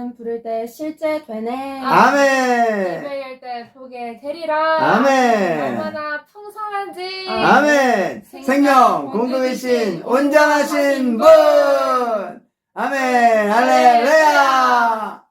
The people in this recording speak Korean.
이름 부를 때 실제 되네. 아멘. 예배할 때 보게 되리라. 아멘. 얼마나 풍성한지. 아멘. 생명 공급이신 온전하신 분. 아멘. 할렐루야.